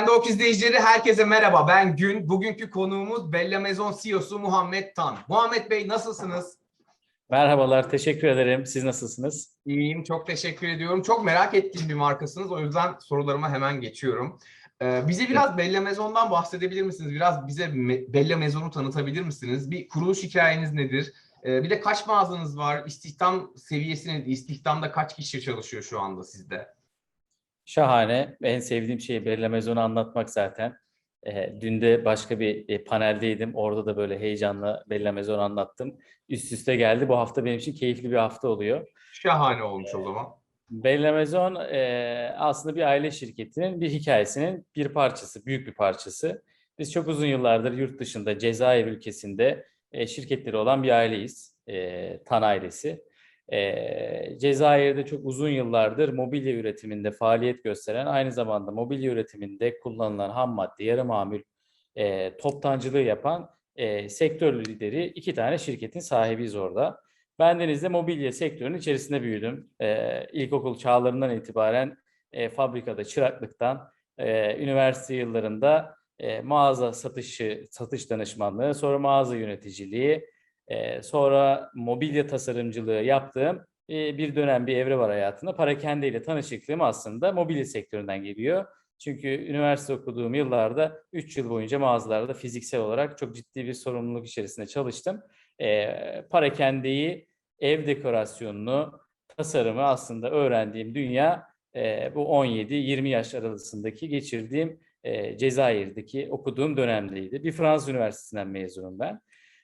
Trendwalk izleyicileri herkese merhaba. Ben Gün. Bugünkü konuğumuz Bella Maison CEO'su Muhammed Tan. Muhammed Bey nasılsınız? Merhabalar, teşekkür ederim. Siz nasılsınız? İyiyim, çok teşekkür ediyorum. Çok merak ettiğim bir markasınız. O yüzden sorularıma hemen geçiyorum. Ee, bize biraz Bella Maison'dan bahsedebilir misiniz? Biraz bize Bella Maison'u tanıtabilir misiniz? Bir kuruluş hikayeniz nedir? Ee, bir de kaç mağazanız var? İstihdam seviyesi nedir? İstihdamda kaç kişi çalışıyor şu anda sizde? Şahane. En sevdiğim şey Bella Maison'u anlatmak zaten. Ee, dün de başka bir e, paneldeydim. Orada da böyle heyecanla Bella Maison'u anlattım. Üst üste geldi. Bu hafta benim için keyifli bir hafta oluyor. Şahane olmuş o zaman. Bella Maison e, aslında bir aile şirketinin bir hikayesinin bir parçası, büyük bir parçası. Biz çok uzun yıllardır yurt dışında, Cezayir ülkesinde e, şirketleri olan bir aileyiz. E, Tan ailesi. E, Cezayir'de çok uzun yıllardır mobilya üretiminde faaliyet gösteren, aynı zamanda mobilya üretiminde kullanılan ham madde, yarı mamul e, toptancılığı yapan e, sektör lideri iki tane şirketin sahibiyiz orada. Bendeniz de mobilya sektörünün içerisinde büyüdüm. Ee, ilkokul çağlarından itibaren e, fabrikada çıraklıktan, e, üniversite yıllarında e, mağaza satışı, satış danışmanlığı, sonra mağaza yöneticiliği, e, sonra mobilya tasarımcılığı yaptığım e, bir dönem bir evre var hayatımda. Parakende ile tanışıklığım aslında mobilya sektöründen geliyor. Çünkü üniversite okuduğum yıllarda 3 yıl boyunca mağazalarda fiziksel olarak çok ciddi bir sorumluluk içerisinde çalıştım. E, Parakende'yi ev dekorasyonunu, tasarımı aslında öğrendiğim dünya e, bu 17-20 yaş arasındaki geçirdiğim e, Cezayir'deki okuduğum dönemdeydi. Bir Fransız Üniversitesi'nden mezunum ben.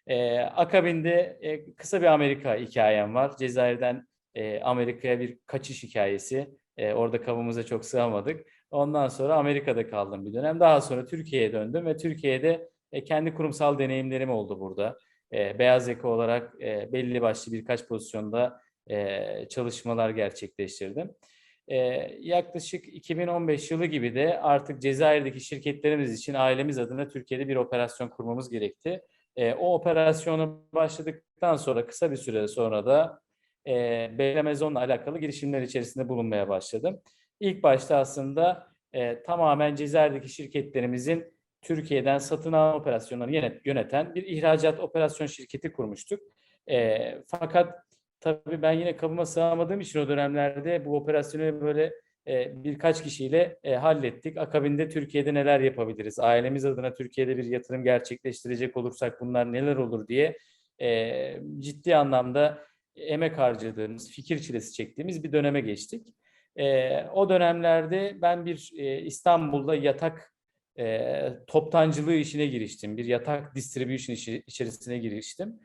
E, akabinde e, kısa bir Amerika hikayem var. Cezayir'den e, Amerika'ya bir kaçış hikayesi. E, orada kabımıza çok sığamadık. Ondan sonra Amerika'da kaldım bir dönem. Daha sonra Türkiye'ye döndüm ve Türkiye'de e, kendi kurumsal deneyimlerim oldu burada e, beyaz yaka olarak e, belli başlı birkaç pozisyonda e, çalışmalar gerçekleştirdim. E, yaklaşık 2015 yılı gibi de artık Cezayir'deki şirketlerimiz için ailemiz adına Türkiye'de bir operasyon kurmamız gerekti. E, o operasyonu başladıktan sonra kısa bir süre sonra da e, Bella Maison'la alakalı girişimler içerisinde bulunmaya başladım. İlk başta aslında e, tamamen Cezayir'deki şirketlerimizin Türkiye'den satın alma operasyonlarını yöneten bir ihracat operasyon şirketi kurmuştuk. E, fakat tabii ben yine kabıma sığamadığım için o dönemlerde bu operasyonu böyle e, birkaç kişiyle e, hallettik. Akabinde Türkiye'de neler yapabiliriz? Ailemiz adına Türkiye'de bir yatırım gerçekleştirecek olursak bunlar neler olur diye e, ciddi anlamda emek harcadığımız, fikir çilesi çektiğimiz bir döneme geçtik. O dönemlerde ben bir İstanbul'da yatak toptancılığı işine giriştim. Bir yatak distribution işi, içerisine giriştim.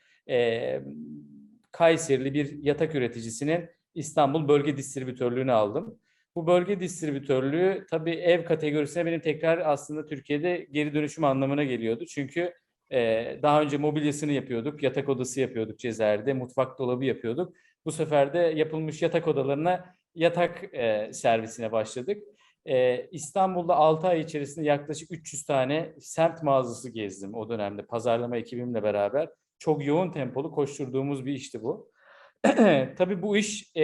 Kayserili bir yatak üreticisinin İstanbul bölge distribütörlüğünü aldım. Bu bölge distribütörlüğü tabii ev kategorisine benim tekrar aslında Türkiye'de geri dönüşüm anlamına geliyordu. Çünkü e, daha önce mobilyasını yapıyorduk, yatak odası yapıyorduk Cezayir'de, mutfak dolabı yapıyorduk. Bu sefer de yapılmış yatak odalarına yatak e, servisine başladık. Ee, İstanbul'da 6 ay içerisinde yaklaşık 300 tane semt mağazası gezdim o dönemde pazarlama ekibimle beraber. Çok yoğun tempolu koşturduğumuz bir işti bu. Tabii bu iş e,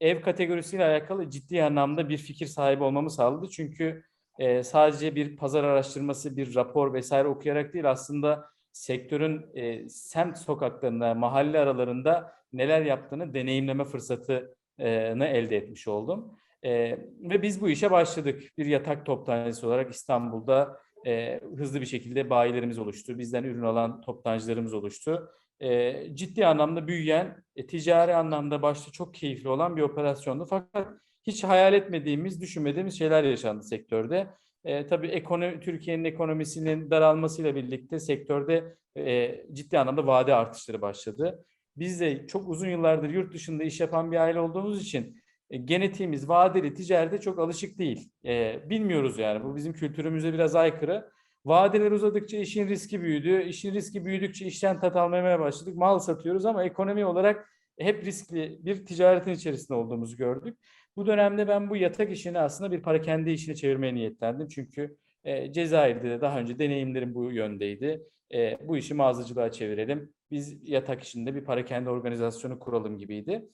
ev kategorisiyle alakalı ciddi anlamda bir fikir sahibi olmamı sağladı. Çünkü e, sadece bir pazar araştırması, bir rapor vesaire okuyarak değil aslında sektörün e, semt sokaklarında, mahalle aralarında neler yaptığını deneyimleme fırsatını elde etmiş oldum. E, ve biz bu işe başladık. Bir yatak toptancısı olarak İstanbul'da e, hızlı bir şekilde bayilerimiz oluştu. Bizden ürün alan toptancılarımız oluştu. E, ciddi anlamda büyüyen, e, ticari anlamda başta çok keyifli olan bir operasyondu. Fakat hiç hayal etmediğimiz, düşünmediğimiz şeyler yaşandı sektörde. E, tabii ekonomi, Türkiye'nin ekonomisinin daralmasıyla birlikte sektörde e, ciddi anlamda vade artışları başladı. Biz de çok uzun yıllardır yurt dışında iş yapan bir aile olduğumuz için e, genetiğimiz vadeli ticarete çok alışık değil. E, bilmiyoruz yani bu bizim kültürümüze biraz aykırı. Vadeler uzadıkça işin riski büyüdü. İşin riski büyüdükçe işten tat almaya başladık. Mal satıyoruz ama ekonomi olarak hep riskli bir ticaretin içerisinde olduğumuzu gördük. Bu dönemde ben bu yatak işini aslında bir parakende işine çevirmeye niyetlendim. Çünkü e, Cezayir'de de daha önce deneyimlerim bu yöndeydi. E, bu işi mağazacılığa çevirelim. Biz yatak işinde bir parakende organizasyonu kuralım gibiydi.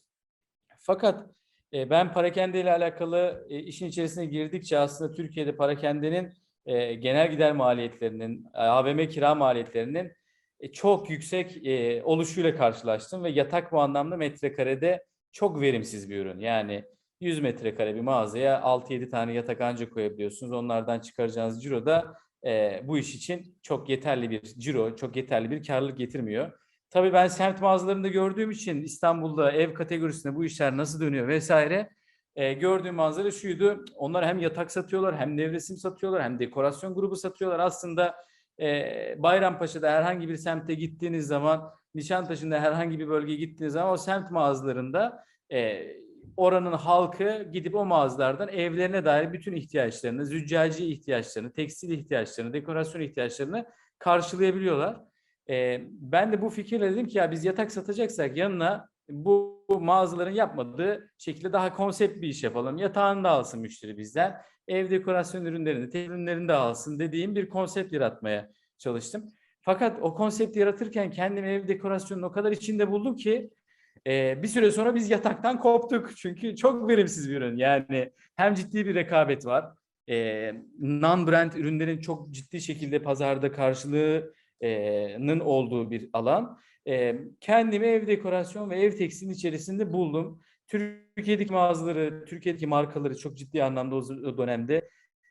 Fakat e, ben parakende ile alakalı e, işin içerisine girdikçe aslında Türkiye'de parakendenin e, genel gider maliyetlerinin, e, AVM kira maliyetlerinin e, çok yüksek e, oluşuyla karşılaştım ve yatak bu anlamda metrekarede çok verimsiz bir ürün. Yani 100 metrekare bir mağazaya 6-7 tane yatak ancak koyabiliyorsunuz. Onlardan çıkaracağınız ciro da e, bu iş için çok yeterli bir ciro, çok yeterli bir karlılık getirmiyor. Tabii ben semt mağazalarında gördüğüm için İstanbul'da ev kategorisinde bu işler nasıl dönüyor vesaire e, gördüğüm manzara şuydu. Onlar hem yatak satıyorlar hem nevresim satıyorlar hem dekorasyon grubu satıyorlar. Aslında e, Bayrampaşa'da herhangi bir semte gittiğiniz zaman Nişantaşı'nda herhangi bir bölgeye gittiğiniz zaman o semt mağazalarında e, oranın halkı gidip o mağazalardan evlerine dair bütün ihtiyaçlarını, züccaci ihtiyaçlarını, tekstil ihtiyaçlarını, dekorasyon ihtiyaçlarını karşılayabiliyorlar. E, ben de bu fikirle dedim ki ya biz yatak satacaksak yanına bu, bu mağazaların yapmadığı şekilde daha konsept bir iş yapalım. Yatağını da alsın müşteri bizden. Ev dekorasyon ürünlerini, tek ürünlerini de alsın dediğim bir konsept yaratmaya çalıştım. Fakat o konsepti yaratırken kendimi ev dekorasyonunun o kadar içinde buldum ki e, bir süre sonra biz yataktan koptuk. Çünkü çok verimsiz bir ürün. Yani hem ciddi bir rekabet var. E, non-brand ürünlerin çok ciddi şekilde pazarda karşılığının olduğu bir alan. Kendimi ev dekorasyon ve ev tekstilin içerisinde buldum. Türkiye'deki mağazaları, Türkiye'deki markaları çok ciddi anlamda o dönemde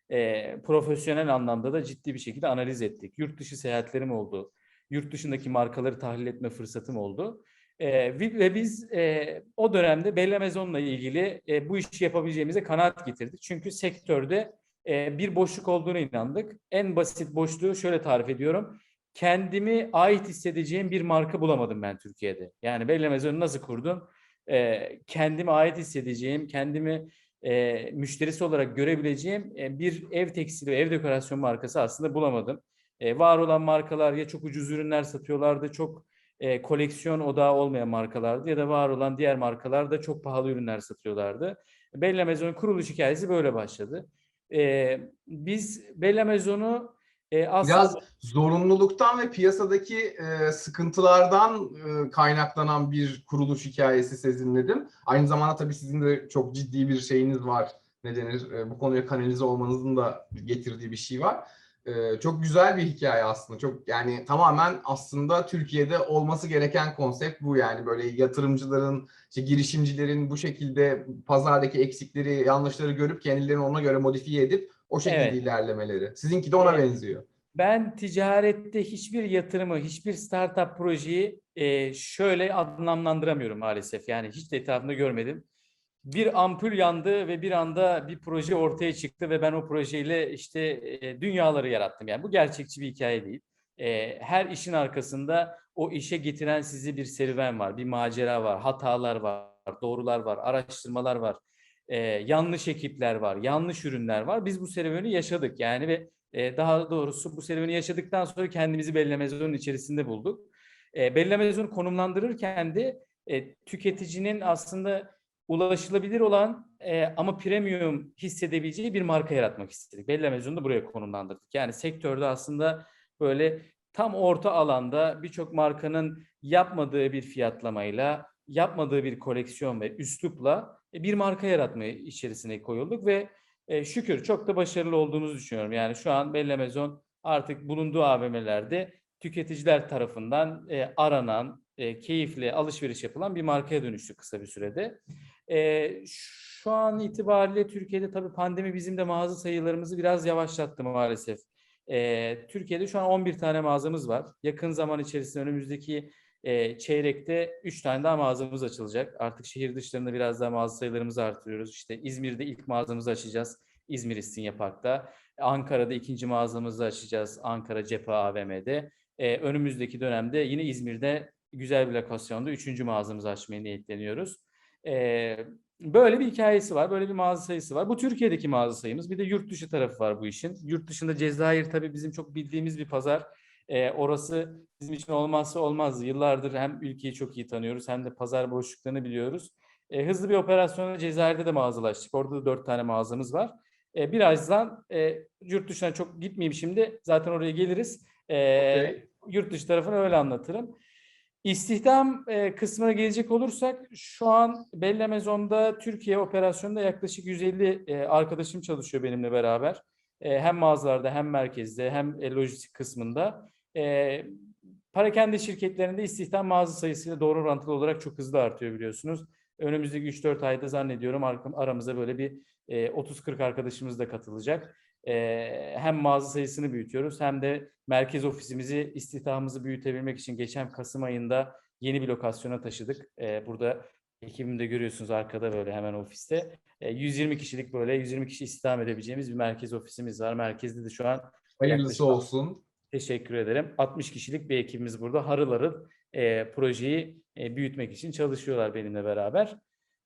e, profesyonel anlamda da ciddi bir şekilde analiz ettik. Yurt dışı seyahatlerim oldu. Yurt dışındaki markaları tahlil etme fırsatım oldu. E, ve biz e, o dönemde Bella Maison'la ilgili e, bu işi yapabileceğimize kanaat getirdik. Çünkü sektörde e, bir boşluk olduğuna inandık. En basit boşluğu şöyle tarif ediyorum. Kendimi ait hissedeceğim bir marka bulamadım ben Türkiye'de. Yani Bella Maison'u nasıl kurdum? E, kendime ait hissedeceğim, kendimi e, müşterisi olarak görebileceğim e, bir ev tekstili ve ev dekorasyon markası aslında bulamadım. E, var olan markalar ya çok ucuz ürünler satıyorlardı, çok e, koleksiyon odağı olmayan markalardı ya da var olan diğer markalar da çok pahalı ürünler satıyorlardı. Bella Maison'un kuruluş hikayesi böyle başladı. E, biz Bella Maison'u e, aslında... Biraz zorunluluktan ve piyasadaki e, sıkıntılardan e, kaynaklanan bir kuruluş hikayesi sezinledim. Aynı zamanda tabii sizin de çok ciddi bir şeyiniz var. Ne denir? E, bu konuya kanalize olmanızın da getirdiği bir şey var. E, çok güzel bir hikaye aslında. Çok yani tamamen aslında Türkiye'de olması gereken konsept bu yani böyle yatırımcıların, işte girişimcilerin bu şekilde pazardaki eksikleri, yanlışları görüp kendilerini ona göre modifiye edip o şekilde Evet. ilerlemeleri. Sizinki de ona Evet. benziyor. Ben ticarette hiçbir yatırımı, hiçbir startup projeyi e, şöyle anlamlandıramıyorum maalesef. Yani hiç de etrafımda görmedim. Bir ampul yandı ve bir anda bir proje ortaya çıktı ve ben o projeyle işte e, dünyaları yarattım. Yani bu gerçekçi bir hikaye değil. E, her işin arkasında o işe getiren sizi bir serüven var, bir macera var, hatalar var, doğrular var, araştırmalar var, e, yanlış ekipler var, yanlış ürünler var. Biz bu serüveni yaşadık yani ve e, daha doğrusu bu serüveni yaşadıktan sonra kendimizi Bella Maison'un içerisinde bulduk. E, Bella Maison'u konumlandırırken de e, tüketicinin aslında ulaşılabilir olan e, ama premium hissedebileceği bir marka yaratmak istedik. Bella Maison'u da buraya konumlandırdık. Yani sektörde aslında böyle tam orta alanda birçok markanın yapmadığı bir fiyatlamayla, yapmadığı bir koleksiyon ve üslupla bir marka yaratmaya içerisine koyulduk ve e, şükür çok da başarılı olduğumuzu düşünüyorum. Yani şu an Bella Maison artık bulunduğu AVM'lerde tüketiciler tarafından e, aranan, e, keyifle alışveriş yapılan bir markaya dönüştü kısa bir sürede. E, şu an itibariyle Türkiye'de tabii pandemi bizim de mağaza sayılarımızı biraz yavaşlattı maalesef. E, Türkiye'de şu an 11 tane mağazamız var. Yakın zaman içerisinde önümüzdeki e, çeyrekte 3 tane daha mağazamız açılacak. Artık şehir dışlarında biraz daha mağaza sayılarımızı artırıyoruz. İşte İzmir'de ilk mağazamızı açacağız. İzmir İstinye Park'ta. Ankara'da ikinci mağazamızı açacağız. Ankara Cephe AVM'de. E, önümüzdeki dönemde yine İzmir'de güzel bir lokasyonda üçüncü mağazamızı açmayı niyetleniyoruz. E, böyle bir hikayesi var. Böyle bir mağaza sayısı var. Bu Türkiye'deki mağaza sayımız. Bir de yurt dışı tarafı var bu işin. Yurt dışında Cezayir tabii bizim çok bildiğimiz bir pazar. E, orası bizim için olmazsa olmaz. Yıllardır hem ülkeyi çok iyi tanıyoruz hem de pazar boşluklarını biliyoruz. E, hızlı bir operasyonla Cezayir'de de mağazalaştık. Orada da dört tane mağazamız var. E, birazdan e, yurt dışına çok gitmeyeyim şimdi. Zaten oraya geliriz. E, Okey. Yurt dışı tarafını öyle anlatırım. İstihdam e, kısmına gelecek olursak şu an Bella Maison'da Türkiye operasyonunda yaklaşık 150 e, arkadaşım çalışıyor benimle beraber. e, hem mağazalarda hem merkezde hem e, lojistik kısmında e, parakende şirketlerinde istihdam mağaza sayısıyla doğru orantılı olarak çok hızlı artıyor biliyorsunuz. Önümüzdeki 3-4 ayda zannediyorum ar- aramıza böyle bir e, 30-40 arkadaşımız da katılacak. E, hem mağaza sayısını büyütüyoruz hem de merkez ofisimizi istihdamımızı büyütebilmek için geçen Kasım ayında yeni bir lokasyona taşıdık. E, burada ekibimi de görüyorsunuz arkada böyle hemen ofiste. E, 120 kişilik böyle 120 kişi istihdam edebileceğimiz bir merkez ofisimiz var. Merkezde de şu an Hayırlısı olsun. Teşekkür ederim. 60 kişilik bir ekibimiz burada harıl harıl e, projeyi e, büyütmek için çalışıyorlar benimle beraber.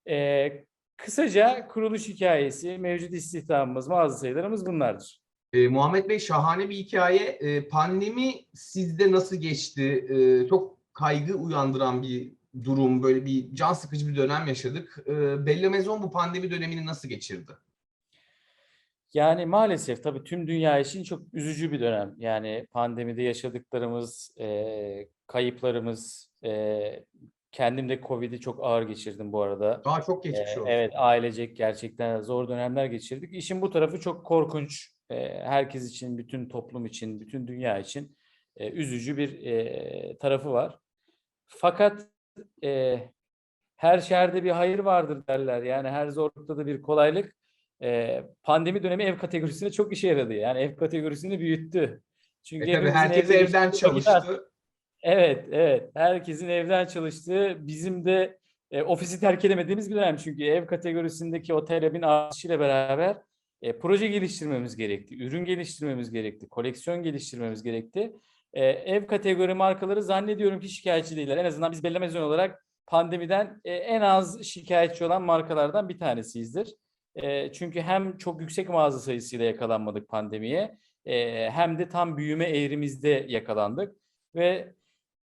E, kısaca kuruluş hikayesi, mevcut istihdamımız, mağaza sayılarımız bunlardır. Ee, Muhammed Bey şahane bir hikaye. Ee, pandemi sizde nasıl geçti? Ee, çok kaygı uyandıran bir durum, böyle bir can sıkıcı bir dönem yaşadık. Ee, Bella Maison bu pandemi dönemini nasıl geçirdi? Yani maalesef tabii tüm dünya için çok üzücü bir dönem. Yani pandemide yaşadıklarımız, e, kayıplarımız, e, kendim de Covid'i çok ağır geçirdim bu arada. Daha çok geçmiş Ee, olsun. Evet, ailecek gerçekten zor dönemler geçirdik. İşin bu tarafı çok korkunç. Ee, Herkes için, bütün toplum için, bütün dünya için e, üzücü bir e, tarafı var. Fakat e, her şerde bir hayır vardır derler. Yani her zorlukta da bir kolaylık. E, pandemi dönemi ev kategorisine çok işe yaradı. Yani ev kategorisini büyüttü. Çünkü E tabii herkes evde evden çalıştı. Evet, evet. Herkesin evden çalıştığı, bizim de e, ofisi terk edemediğimiz bir dönem. Çünkü ev kategorisindeki o talebin artışıyla beraber e, proje geliştirmemiz gerekti, ürün geliştirmemiz gerekti, koleksiyon geliştirmemiz gerekti. E, ev kategori markaları zannediyorum ki şikayetçi değiller. En azından biz Bella Maison olarak pandemiden e, en az şikayetçi olan markalardan bir tanesiyizdir. E, çünkü hem çok yüksek mağaza sayısıyla yakalanmadık pandemiye, e, hem de tam büyüme eğrimizde yakalandık. Ve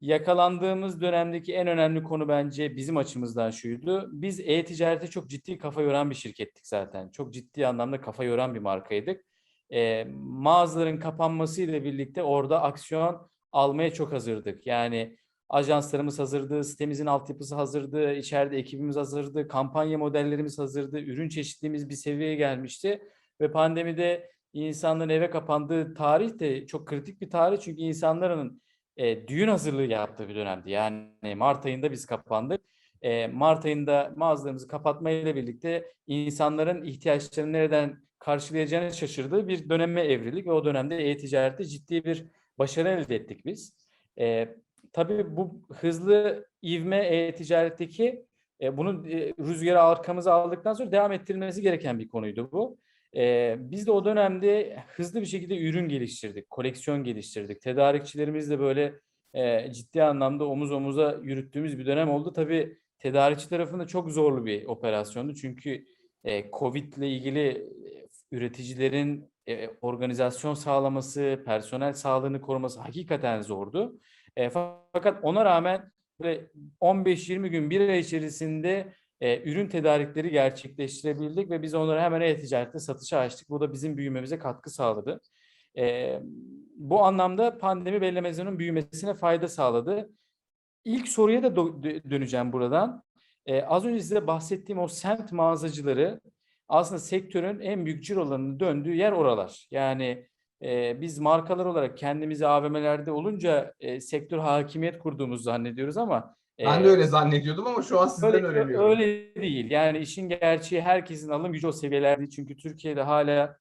yakalandığımız dönemdeki en önemli konu bence bizim açımızdan şuydu. Biz e-ticarete çok ciddi kafa yoran bir şirkettik zaten. Çok ciddi anlamda kafa yoran bir markaydık. Ee, mağazaların kapanmasıyla birlikte orada aksiyon almaya çok hazırdık. Yani ajanslarımız hazırdı, sitemizin altyapısı hazırdı, içeride ekibimiz hazırdı, kampanya modellerimiz hazırdı, ürün çeşitliliğimiz bir seviyeye gelmişti. Ve pandemide insanların eve kapandığı tarih de çok kritik bir tarih. Çünkü insanların e, düğün hazırlığı yaptığı bir dönemdi. Yani Mart ayında biz kapandık. E, Mart ayında mağazalarımızı kapatmayla birlikte insanların ihtiyaçlarını nereden karşılayacağını şaşırdığı bir döneme evrildik ve o dönemde e-ticarette ciddi bir başarı elde ettik biz. E, tabii bu hızlı ivme e-ticaretteki e, bunun e, rüzgarı arkamıza aldıktan sonra devam ettirilmesi gereken bir konuydu bu. Ee, biz de o dönemde hızlı bir şekilde ürün geliştirdik, koleksiyon geliştirdik. Tedarikçilerimizle böyle e, ciddi anlamda omuz omuza yürüttüğümüz bir dönem oldu. Tabii tedarikçi tarafında çok zorlu bir operasyondu. Çünkü e, Covid ile ilgili e, üreticilerin e, organizasyon sağlaması, personel sağlığını koruması hakikaten zordu. E, fakat ona rağmen böyle 15-20 gün bir ay içerisinde e, ürün tedarikleri gerçekleştirebildik ve biz onları hemen e-ticarette satışa açtık. Bu da bizim büyümemize katkı sağladı. E, bu anlamda pandemi Bella Maison'un büyümesine fayda sağladı. İlk soruya da döneceğim buradan. E, az önce size bahsettiğim o semt mağazacıları aslında sektörün en büyük cirolarının döndüğü yer oralar. Yani e, biz markalar olarak kendimizi AVM'lerde olunca e, sektör hakimiyet kurduğumuzu zannediyoruz ama Ben de öyle zannediyordum ama şu an sizden Öyle, öğreniyorum. öyle değil. Yani işin gerçeği herkesin alım gücü o seviyelerde. Çünkü Türkiye'de hala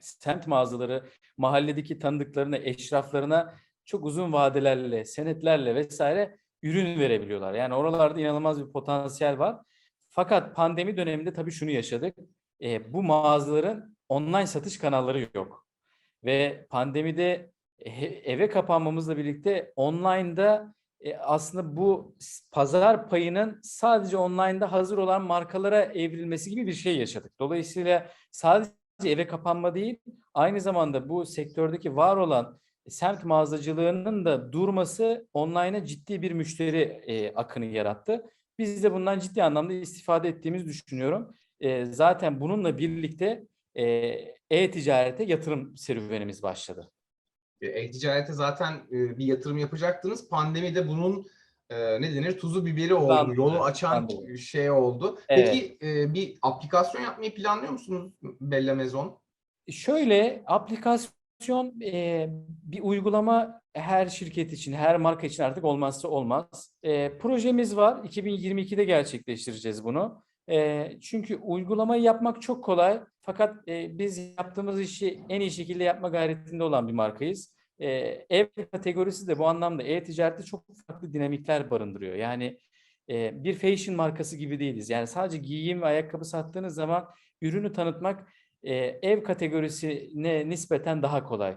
semt mağazaları mahalledeki tanıdıklarına, eşraflarına çok uzun vadelerle, senetlerle vesaire ürün verebiliyorlar. Yani oralarda inanılmaz bir potansiyel var. Fakat pandemi döneminde tabii şunu yaşadık. E, bu mağazaların online satış kanalları yok. Ve pandemide he- eve kapanmamızla birlikte online'da e, aslında bu pazar payının sadece online'da hazır olan markalara evrilmesi gibi bir şey yaşadık. Dolayısıyla sadece eve kapanma değil, aynı zamanda bu sektördeki var olan semt mağazacılığının da durması online'a ciddi bir müşteri e, akını yarattı. Biz de bundan ciddi anlamda istifade ettiğimizi düşünüyorum. E, zaten bununla birlikte e, e-ticarete yatırım serüvenimiz başladı. E, E-ticarete zaten e, bir yatırım yapacaktınız. Pandemide bunun e, ne denir tuzu biberi oldu. Hızlandırdı, Yolu açan hızlandırdı. şey oldu. Evet. Peki e, bir aplikasyon yapmayı planlıyor musunuz Bella Maison? Şöyle aplikasyon e, bir uygulama her şirket için, her marka için artık olmazsa olmaz. E, projemiz var. 2022'de gerçekleştireceğiz bunu. E, çünkü uygulamayı yapmak çok kolay. Fakat e, biz yaptığımız işi en iyi şekilde yapma gayretinde olan bir markayız. E, ev kategorisi de bu anlamda e-ticarette çok farklı dinamikler barındırıyor. Yani e, bir fashion markası gibi değiliz. Yani sadece giyim ve ayakkabı sattığınız zaman ürünü tanıtmak e, ev kategorisine nispeten daha kolay.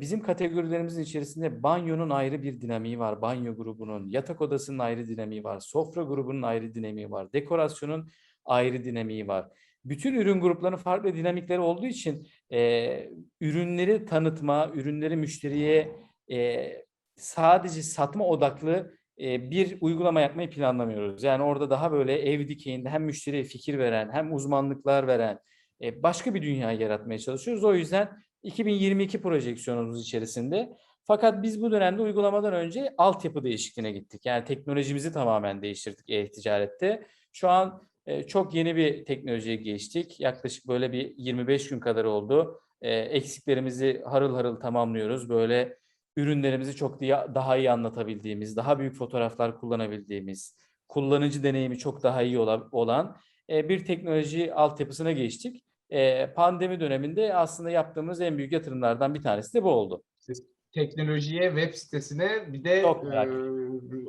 Bizim kategorilerimizin içerisinde banyonun ayrı bir dinamiği var. Banyo grubunun, yatak odasının ayrı dinamiği var. Sofra grubunun ayrı dinamiği var. Dekorasyonun ayrı dinamiği var. Bütün ürün gruplarının farklı dinamikleri olduğu için e, ürünleri tanıtma, ürünleri müşteriye e, sadece satma odaklı e, bir uygulama yapmayı planlamıyoruz. Yani orada daha böyle ev dikeyinde hem müşteriye fikir veren hem uzmanlıklar veren e, başka bir dünya yaratmaya çalışıyoruz. O yüzden 2022 projeksiyonumuz içerisinde. Fakat biz bu dönemde uygulamadan önce altyapı değişikliğine gittik. Yani teknolojimizi tamamen değiştirdik e-ticarette. Şu an e, çok yeni bir teknolojiye geçtik. Yaklaşık böyle bir 25 gün kadar oldu. E, eksiklerimizi harıl harıl tamamlıyoruz. Böyle ürünlerimizi çok daha iyi anlatabildiğimiz, daha büyük fotoğraflar kullanabildiğimiz, kullanıcı deneyimi çok daha iyi olan e, bir teknoloji altyapısına geçtik. E, pandemi döneminde aslında yaptığımız en büyük yatırımlardan bir tanesi de bu oldu. Siz teknolojiye, web sitesine bir de Çok e,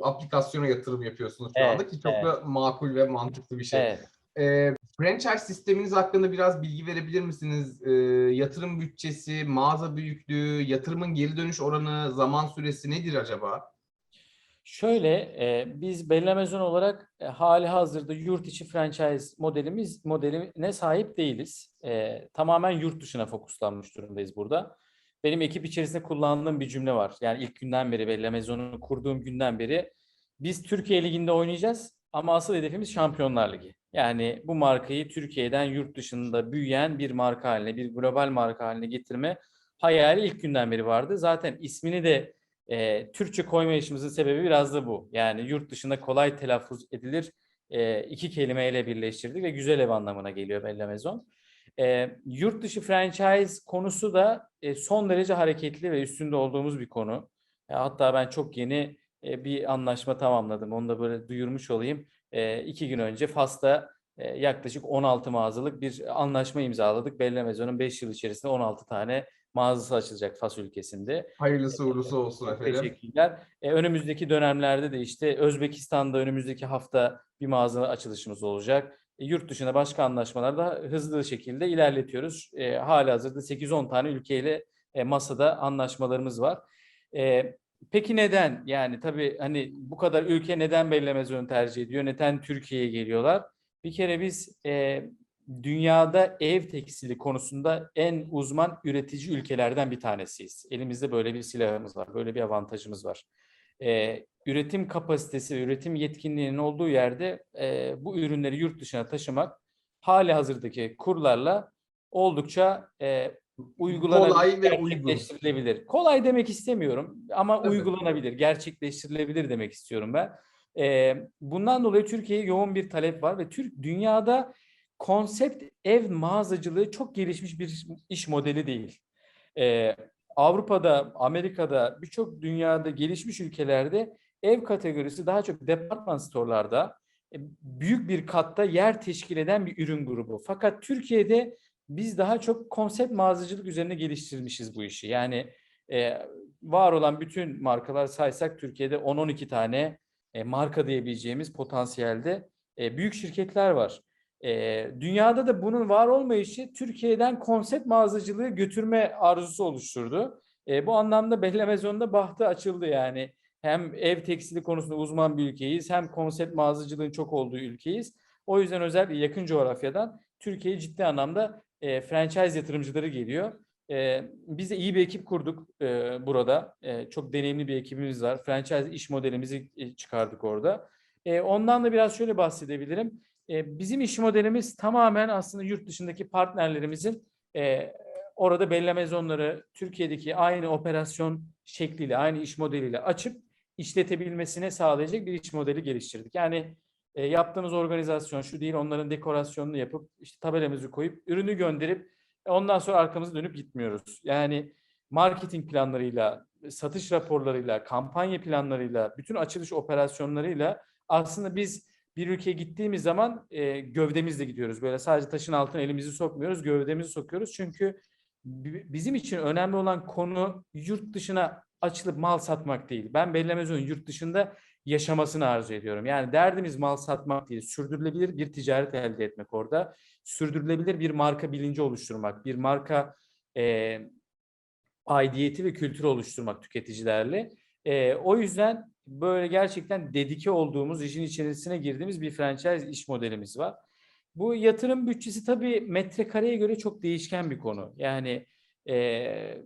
aplikasyona yatırım yapıyorsunuz şu Evet, anda ki çok evet. da makul ve mantıklı bir şey. Evet. E, franchise sisteminiz hakkında biraz bilgi verebilir misiniz? E, yatırım bütçesi, mağaza büyüklüğü, yatırımın geri dönüş oranı, zaman süresi nedir acaba? Şöyle e, biz Bellamezon olarak e, hali hazırda yurt içi franchise modelimiz modeline sahip değiliz. E, tamamen yurt dışına fokuslanmış durumdayız burada. Benim ekip içerisinde kullandığım bir cümle var. Yani ilk günden beri Bellamezon'u kurduğum günden beri biz Türkiye Ligi'nde oynayacağız ama asıl hedefimiz Şampiyonlar Ligi. Yani bu markayı Türkiye'den yurt dışında büyüyen bir marka haline, bir global marka haline getirme hayali ilk günden beri vardı. Zaten ismini de e, Türkçe koyma işimizin sebebi biraz da bu. Yani yurt dışında kolay telaffuz edilir e, iki kelimeyle birleştirdik ve güzel ev anlamına geliyor Bella Maison. E, yurt dışı franchise konusu da e, son derece hareketli ve üstünde olduğumuz bir konu. E, hatta ben çok yeni e, bir anlaşma tamamladım. Onu da böyle duyurmuş olayım. E, iki gün önce Fas'ta e, yaklaşık 16 mağazalık bir anlaşma imzaladık. Bella Maison'un 5 yıl içerisinde 16 tane mağazası açılacak Fas ülkesinde. Hayırlısı uğurlusu olsun efendim. Teşekkürler. E, önümüzdeki dönemlerde de işte Özbekistan'da önümüzdeki hafta bir mağaza açılışımız olacak. E, yurt dışına başka anlaşmalar da hızlı şekilde ilerletiyoruz. E, hali hazırda 8-10 tane ülkeyle e, masada anlaşmalarımız var. E, peki neden? Yani tabii hani bu kadar ülke neden bellemez ön tercih ediyor? Neden Türkiye'ye geliyorlar? Bir kere biz e, dünyada ev tekstili konusunda en uzman üretici ülkelerden bir tanesiyiz. Elimizde böyle bir silahımız var, böyle bir avantajımız var. Ee, üretim kapasitesi üretim yetkinliğinin olduğu yerde e, bu ürünleri yurt dışına taşımak hali hazırdaki kurlarla oldukça e, uygulanabilir, Kolay ve uygun. gerçekleştirilebilir. Kolay demek istemiyorum ama Tabii. uygulanabilir, gerçekleştirilebilir demek istiyorum ben. E, bundan dolayı Türkiye'ye yoğun bir talep var ve Türk dünyada konsept ev mağazacılığı çok gelişmiş bir iş modeli değil. Ee, Avrupa'da, Amerika'da, birçok dünyada gelişmiş ülkelerde ev kategorisi daha çok departman store'larda e, büyük bir katta yer teşkil eden bir ürün grubu. Fakat Türkiye'de biz daha çok konsept mağazacılık üzerine geliştirmişiz bu işi. Yani e, var olan bütün markalar saysak Türkiye'de 10-12 tane e, marka diyebileceğimiz potansiyelde e, büyük şirketler var. E, dünyada da bunun var olmayışı Türkiye'den konsept mağazacılığı götürme arzusu oluşturdu. E, bu anlamda Behlemezon'da bahtı açıldı yani. Hem ev tekstili konusunda uzman bir ülkeyiz hem konsept mağazacılığın çok olduğu ülkeyiz. O yüzden özellikle yakın coğrafyadan Türkiye'ye ciddi anlamda e, franchise yatırımcıları geliyor. E, biz de iyi bir ekip kurduk e, burada. E, çok deneyimli bir ekibimiz var. Franchise iş modelimizi çıkardık orada. E, ondan da biraz şöyle bahsedebilirim. E, bizim iş modelimiz tamamen aslında yurt dışındaki partnerlerimizin e, orada bellemezonları Türkiye'deki aynı operasyon şekliyle, aynı iş modeliyle açıp işletebilmesine sağlayacak bir iş modeli geliştirdik. Yani e, yaptığımız organizasyon şu değil, onların dekorasyonunu yapıp işte tabelamızı koyup ürünü gönderip Ondan sonra arkamızı dönüp gitmiyoruz. Yani marketing planlarıyla, satış raporlarıyla, kampanya planlarıyla, bütün açılış operasyonlarıyla aslında biz bir ülkeye gittiğimiz zaman e, gövdemizle gidiyoruz. Böyle sadece taşın altına elimizi sokmuyoruz, gövdemizi sokuyoruz. Çünkü bi- bizim için önemli olan konu yurt dışına açılıp mal satmak değil. Ben Bellemezon'un yurt dışında yaşamasını arzu ediyorum. Yani derdimiz mal satmak değil, sürdürülebilir bir ticaret elde etmek orada. Sürdürülebilir bir marka bilinci oluşturmak, bir marka e, aidiyeti ve kültürü oluşturmak tüketicilerle. E, o yüzden böyle gerçekten dedike olduğumuz, işin içerisine girdiğimiz bir franchise iş modelimiz var. Bu yatırım bütçesi tabii metrekareye göre çok değişken bir konu. Yani e,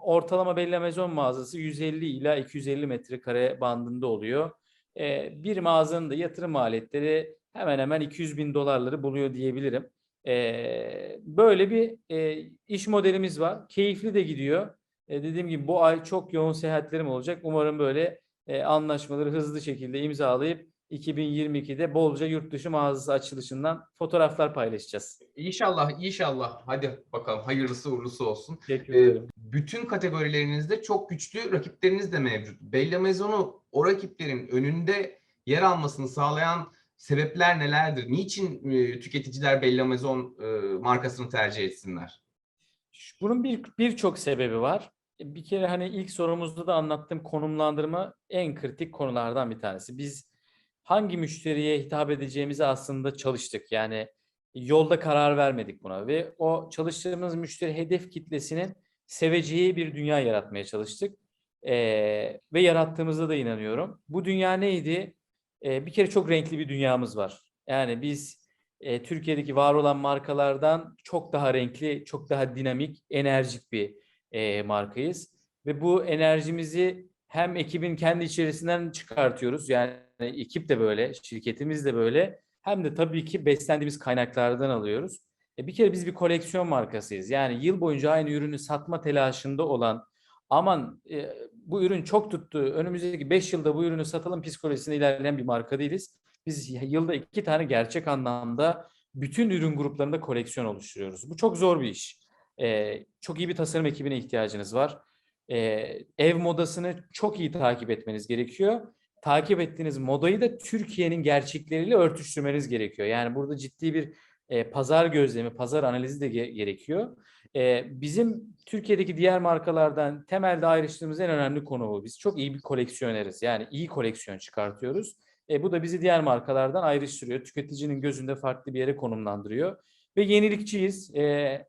ortalama Bellamezon mağazası 150 ila 250 metrekare bandında oluyor. E, bir mağazanın da yatırım maliyetleri hemen hemen 200 bin dolarları buluyor diyebilirim. E, böyle bir e, iş modelimiz var. Keyifli de gidiyor. E, dediğim gibi bu ay çok yoğun seyahatlerim olacak. Umarım böyle e, anlaşmaları hızlı şekilde imzalayıp 2022'de bolca yurt dışı mağazası açılışından fotoğraflar paylaşacağız. İnşallah, inşallah. Hadi bakalım hayırlısı uğurlusu olsun. Teşekkür Ee, ederim. bütün kategorilerinizde çok güçlü rakipleriniz de mevcut. Bella Maison'u o rakiplerin önünde yer almasını sağlayan sebepler nelerdir? Niçin e, tüketiciler Bella Maison e, markasını tercih etsinler? Bunun bir birçok sebebi var. E, Bir kere hani ilk sorumuzda da anlattığım konumlandırma en kritik konulardan bir tanesi. Biz hangi müşteriye hitap edeceğimizi aslında çalıştık. Yani yolda karar vermedik buna ve o çalıştığımız müşteri hedef kitlesinin seveceği bir dünya yaratmaya çalıştık. Ee, ve yarattığımızda da inanıyorum. Bu dünya neydi? Ee, bir kere çok renkli bir dünyamız var. Yani biz e, Türkiye'deki var olan markalardan çok daha renkli, çok daha dinamik, enerjik bir e, markayız. Ve bu enerjimizi hem ekibin kendi içerisinden çıkartıyoruz. Yani ekip de böyle, şirketimiz de böyle. Hem de tabii ki beslendiğimiz kaynaklardan alıyoruz. E, bir kere biz bir koleksiyon markasıyız. Yani yıl boyunca aynı ürünü satma telaşında olan aman e, bu ürün çok tuttu, önümüzdeki 5 yılda bu ürünü satalım psikolojisinde ilerleyen bir marka değiliz. Biz yılda iki tane gerçek anlamda bütün ürün gruplarında koleksiyon oluşturuyoruz. Bu çok zor bir iş. Ee, çok iyi bir tasarım ekibine ihtiyacınız var. Ee, ev modasını çok iyi takip etmeniz gerekiyor. Takip ettiğiniz modayı da Türkiye'nin gerçekleriyle örtüştürmeniz gerekiyor. Yani burada ciddi bir e, pazar gözlemi, pazar analizi de ge- gerekiyor. E, bizim Türkiye'deki diğer markalardan temelde ayrıştığımız en önemli konu bu. Biz çok iyi bir koleksiyoneriz. Yani iyi koleksiyon çıkartıyoruz. E, bu da bizi diğer markalardan ayrıştırıyor. Tüketicinin gözünde farklı bir yere konumlandırıyor. Ve yenilikçiyiz. E,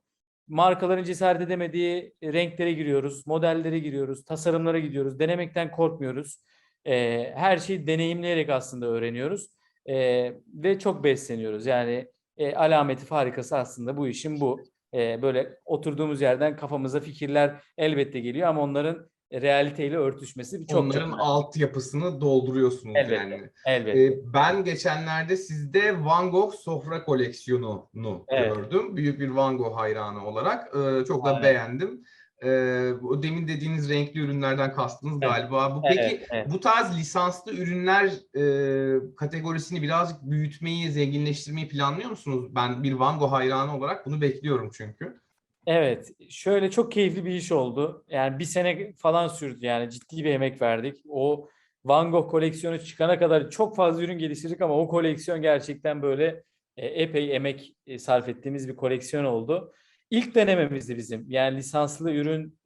markaların cesaret edemediği renklere giriyoruz, modellere giriyoruz, tasarımlara gidiyoruz. Denemekten korkmuyoruz. E, her şeyi deneyimleyerek aslında öğreniyoruz. E, ve çok besleniyoruz. Yani e, alameti farikası aslında bu işin bu. E, böyle oturduğumuz yerden kafamıza fikirler elbette geliyor ama onların realiteyle örtüşmesi çok çok Onların önemli. altyapısını dolduruyorsunuz Elbette. yani. Elbette. Ee, ben geçenlerde sizde Van Gogh sofra koleksiyonunu Evet. gördüm. Büyük bir Van Gogh hayranı olarak. Ee, çok da Aynen. beğendim. Ee, o demin dediğiniz renkli ürünlerden kastınız Evet. galiba. Bu Evet, peki evet. bu tarz lisanslı ürünler e, kategorisini birazcık büyütmeyi, zenginleştirmeyi planlıyor musunuz? Ben bir Van Gogh hayranı olarak bunu bekliyorum çünkü. Evet, şöyle çok keyifli bir iş oldu. Yani bir sene falan sürdü yani ciddi bir emek verdik. O Van Gogh koleksiyonu çıkana kadar çok fazla ürün geliştirdik ama o koleksiyon gerçekten böyle e, epey emek e, sarf ettiğimiz bir koleksiyon oldu. İlk denememizdi bizim. Yani lisanslı ürün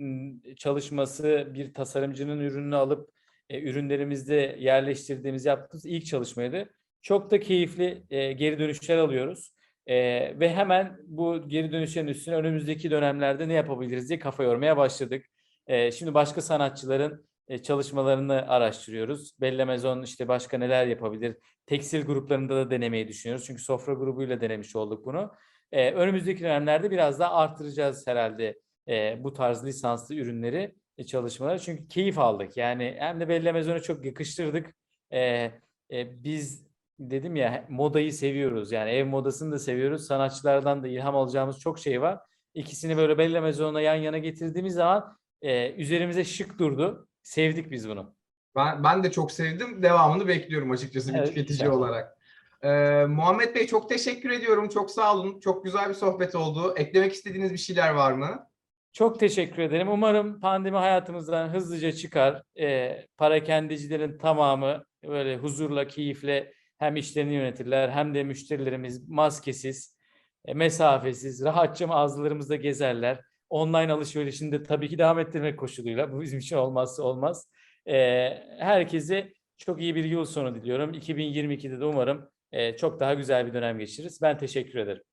çalışması, bir tasarımcının ürününü alıp e, ürünlerimizde yerleştirdiğimiz, yaptığımız ilk çalışmaydı. Çok da keyifli geri dönüşler alıyoruz. Ee, ve hemen bu geri dönüşlerin üstüne önümüzdeki dönemlerde ne yapabiliriz diye kafa yormaya başladık. Ee, şimdi başka sanatçıların e, çalışmalarını araştırıyoruz. Bella Maison işte başka neler yapabilir? Tekstil gruplarında da denemeyi düşünüyoruz. Çünkü sofra grubuyla denemiş olduk bunu. Ee, önümüzdeki dönemlerde biraz daha arttıracağız herhalde e, bu tarz lisanslı ürünleri, e, çalışmaları. Çünkü keyif aldık. Yani hem de Bella Maison'u çok yakıştırdık. Ee, e, biz dedim ya modayı seviyoruz. Yani ev modasını da seviyoruz. Sanatçılardan da ilham alacağımız çok şey var. İkisini böyle Bella Maison'la yan yana getirdiğimiz zaman e, üzerimize şık durdu. Sevdik biz bunu. Ben, ben de çok sevdim. Devamını bekliyorum açıkçası bir Evet, tüketici inşallah. olarak. Ee, Muhammed Bey çok teşekkür ediyorum. Çok sağ olun. Çok güzel bir sohbet oldu. Eklemek istediğiniz bir şeyler var mı? Çok teşekkür ederim. Umarım pandemi hayatımızdan hızlıca çıkar. Ee, parakendecilerin tamamı böyle huzurla, keyifle hem işlerini yönetirler hem de müşterilerimiz maskesiz, e, mesafesiz, rahatça mağazalarımızda gezerler. Online alışverişini de tabii ki devam ettirmek koşuluyla. Bu bizim için olmazsa olmaz. Ee, herkese çok iyi bir yıl sonu diliyorum. 2022'de de umarım e, çok daha güzel bir dönem geçiririz. Ben teşekkür ederim.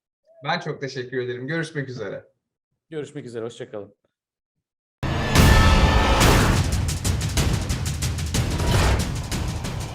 Ben çok teşekkür ederim. Görüşmek üzere. Görüşmek üzere, hoşça kalın.